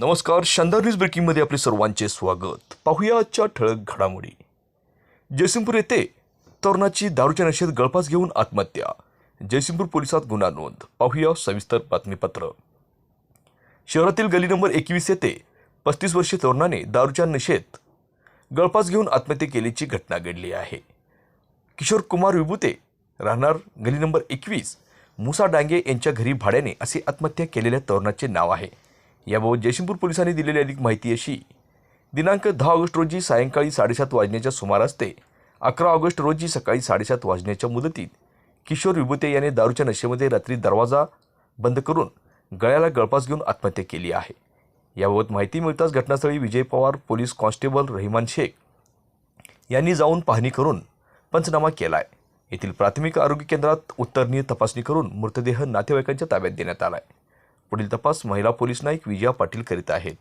नमस्कार शानदार न्यूज ब्रेकिंगमध्ये आपले सर्वांचे स्वागत. पाहूया आजच्या ठळक घडामोडी. जयसिंगपूर येथे तरुणाची दारूच्या नशेत गळफास घेऊन आत्महत्या. जयसिंगपूर पोलिसात गुन्हा नोंद. पाहूया सविस्तर बातमीपत्र. शहरातील गली नंबर एकवीस येथे पस्तीस वर्षीय तरुणाने दारूच्या नशेत गळफास घेऊन आत्महत्या केल्याची घटना घडली आहे. किशोर कुमार विभूते राहणार गली नंबर एकवीस मुसा डांगे यांच्या घरी भाड्याने असे आत्महत्या केलेल्या तरुणाचे नाव आहे. याबाबत जयसिंगपूर पोलिसांनी दिलेली अधिक माहिती अशी. दिनांक दहा ऑगस्ट रोजी सायंकाळी साडेसात वाजण्याच्या सुमारास ते अकरा ऑगस्ट रोजी सकाळी साडेसात वाजण्याच्या मुदतीत किशोर विभूते याने दारूच्या नशेमध्ये रात्री दरवाजा बंद करून गळ्याला गळपास घेऊन आत्महत्या केली आहे. याबाबत माहिती मिळताच घटनास्थळी विजय पवार पोलीस कॉन्स्टेबल रहिमान शेख यांनी जाऊन पाहणी करून पंचनामा केला आहे येथील प्राथमिक आरोग्य केंद्रात उत्तरनीय तपासणी करून मृतदेह नातेवाईकांच्या ताब्यात देण्यात आला आहे पुढील तपास महिला पोलीस नाईक विजया पाटील करीत आहेत.